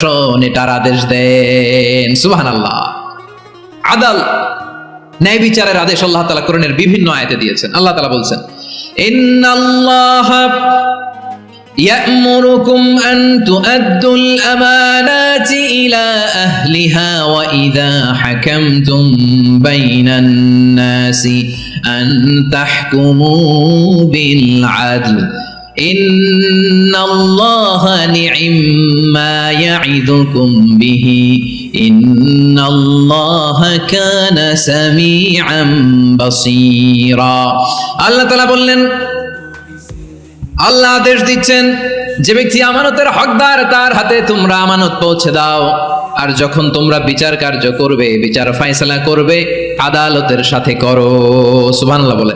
শোন, এটার আদেশ দেন সুবাহান আল্লাহ আদাল ন্যায় বিচারের আদেশ আল্লাহ তালা কোরআনের বিভিন্ন আয়াতে দিয়েছেন আল্লাহ তালা বলছেন ইন্নাল্লাহ يأمركم أن تؤدوا الأمانات إلى أهلها وإذا حكمتم بين الناس أن تحكموا بالعدل إن الله نعم ما يعظكم به إن الله كان سميعا بصيرا الله تعالى বললেন আল্লাহ আদেশ দিচ্ছেন যে ব্যক্তি আমানতের হকদার তার হাতে তোমরা আমানত পৌঁছে দাও আর যখন তোমরা বিচার কার্য করবে বিচার ফাইসলা করবে আদালতের সাথে করো সুবহানাল্লাহ বলে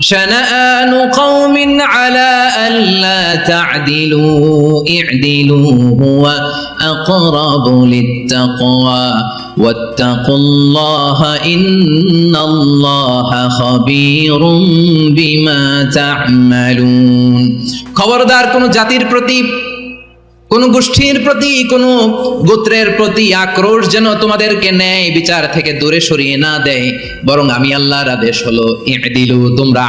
شنآن قوم على ألا تعدلوا اعدلوا هو أقرب للتقوى واتقوا الله إن الله خبير بما تعملون খবরদার কোন জাতির প্রতি কোন গোষ্ঠীর প্রতি কোন গোত্রের প্রতি আক্রোশ যেন তোমাদেরকে ন্যায় বিচার থেকে দূরে সরিয়ে না দেয় বরং আমি আল্লাহর আদেশ হলো ইদিলু তোমরা